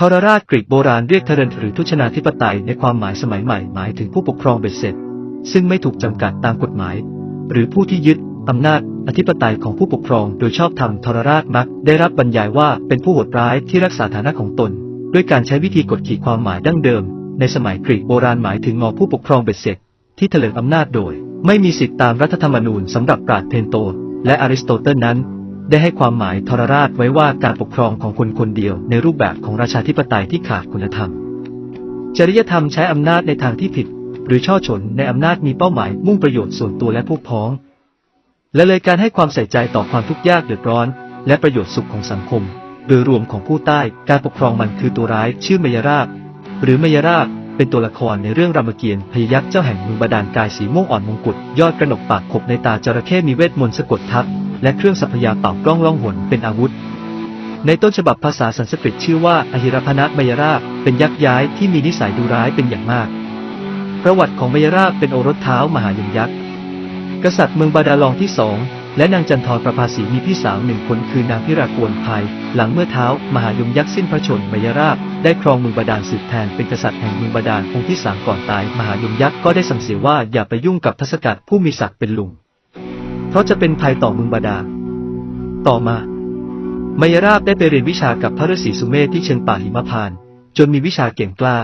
ทรราชกรีกโบราณเรียกเทเรนหรือทุชนาธิปไตยในความหมายสมัยใหม่หมายถึงผู้ปกครองเบ็ดเสร็จ ซึ่งไม่ถูกจำกัดตามกฎหมาย หรือผู้ที่ยึดอำนาจอธิปไตยของผู้ปกครองโดยชอบธรรมทรราชมักได้รับบรรยายว่าเป็นผู้โหดร้ายที่รักษาฐานะของตน ด้วยการใช้วิธีกดขี่ความหมายดั้งเดิม ในสมัยกรีกโบราณหมายถึงงอผู้ปกครองเบ็ดเสร็จ ที่เถลิงอำนาจโดย ไม่มีสิทธิตามรัฐธรรมนูญสำหรับปราชญ์เพนโต และอริสโตเติลนั้น ได้ให้ความหมายทรราชไว้ว่าการปกครองของคนคนเดียวในรูปแบบของราชาธิปไตยที่ขาดคุณธรรม จริยธรรมใช้อำนาจในทางที่ผิด หรือช่อฉนในอำนาจมีเป้าหมายมุ่งประโยชน์ส่วนตัวและพวกพ้อง และเลยการให้ความใส่ใจต่อความทุกข์ยากเดือดร้อน และประโยชน์สุขของสังคม โดยรวมของผู้ใต้การปกครองมันคือตัวร้ายชื่อมยราบหรือมยราบเป็นตัวละครในเรื่องรามเกียรติ์พยยักษ์เจ้าแห่งเมืองบาดาลกายสีม่วงอ่อนมงกุฎยอดกระหนกปากขบในตาจระเข้มีเวทมนต์สะกดทับ และเครื่องสัพยาเป่ากล้องล่องหนเป็นอาวุธ ในต้นฉบับภาษาสันสกฤตชื่อว่าอหิรพนัทมยราบเป็นยักษ์ย้ายที่มีนิสัยดุร้ายเป็นอย่างมาก ประวัติของมยราบเป็นโอรสเท้ามหายมยักษ์ กษัตริย์เมืองบาดาลองที่สองและนางจันทร์ประภาสีมีพี่สาวหนึ่งคนคือนางพิรากวนภัย หลังเมื่อเท้ามหายมยักษ์สิ้นพระชนม์มยราบได้ครองเมืองบาดาลสืบแทนเป็นกษัตริย์แห่งเมืองบาดาลองค์ที่สามก่อนตาย มหายมยักษ์ก็ได้สั่งเสียว่าอย่าไปยุ่งกับทศกัณฐ์ผู้มีศักดิ์เป็นลุง ราะจะเป็นภัยต่อเมืองบาดาลต่อมามยราบได้ไปเรียนวิชากับพระฤาษีสุเมธที่เชิงป่าหิมพาน จนมีวิชาเก่งกล้า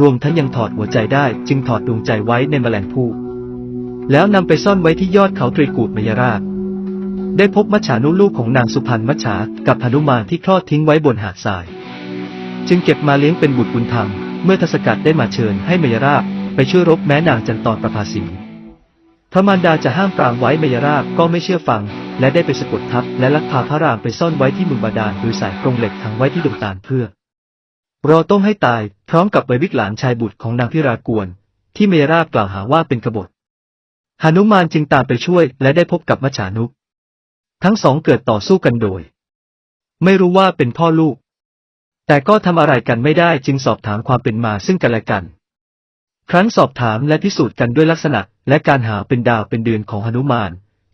รวมทั้งยังถอดหัวใจได้ จึงถอดดวงใจไว้ในแมลงภู่แล้วนำไปซ่อนไว้ที่ยอดเขาตรีกูดมยราบได้พบมัจฉานุลูกของนางสุพรรณมัจฉากับหนุมานที่คลอดทิ้งไว้บนหาดทราย จึงเก็บมาเลี้ยงเป็นบุตรบุญธรรม เมื่อทศกัณฐ์ได้มาเชิญให้มยราบไปช่วยรบแม้นางจันตรประภาสี พระมารดาจะห้ามปรามไว้มยราบก็ไม่เชื่อฟัง และได้ไปสะกดทับและลักพาพระรามไปซ่อนไว้ที่เมืองบาดาลโดยสายกรงเหล็กขังไว้ที่ดงตาลเพื่อ รอต้มให้ตายพร้อมกับใบวิกหลานชายบุตรของนางพิรากวน ที่เมราบกล่าวหาว่าเป็นกบฏหนุมานจึงตามไปช่วยและได้พบกับมัจฉานุทั้งสองเกิดต่อสู้กันโดย ไม่รู้ว่าเป็นพ่อลูก แต่ก็ทำอะไรกันไม่ได้จึงสอบถามความเป็นมาซึ่งกันและกัน ครั้นสอบถามและพิสูจน์กันด้วยลักษณะ และการหาเป็นดาวเป็นเดือนของหนุมาน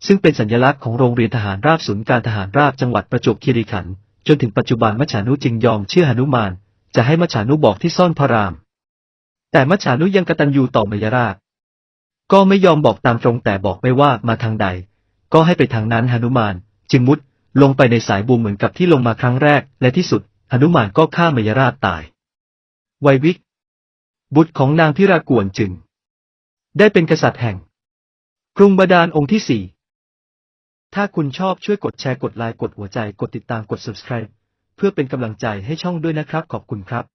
ซึ่งเป็นสัญลักษณ์ของโรงเรียนทหารราบศูนย์การทหารราบจังหวัดประจวบคีรีขันธ์จนถึงปัจจุบันมัจฉานุจึงยอมเชื่อหนุมาน จะให้มัจฉานุบอกที่ซ่อนพระราม แต่มัจฉานุยังกระตัญญูต่อมยราช ก็ไม่ยอมบอกตามตรงแต่บอกไม่ว่ามาทางใด ก็ให้ไปทางนั้นหนุมาน จึงมุดลงไปในสายบุมเหมือนกับที่ลงมาครั้งแรก และที่สุดหนุมานก็ฆ่ามยราชตายไววิก บุตรของนางพิรากวนจึง ได้เป็นกษัตริย์แห่ง กรุงบาดาลองค์ที่สี่ถ้าคุณชอบช่วยกดแชร์กดไลค์กดหัวใจกดติดตามกด subscribe เพื่อเป็นกำลังใจให้ช่องด้วยนะครับขอบคุณครับ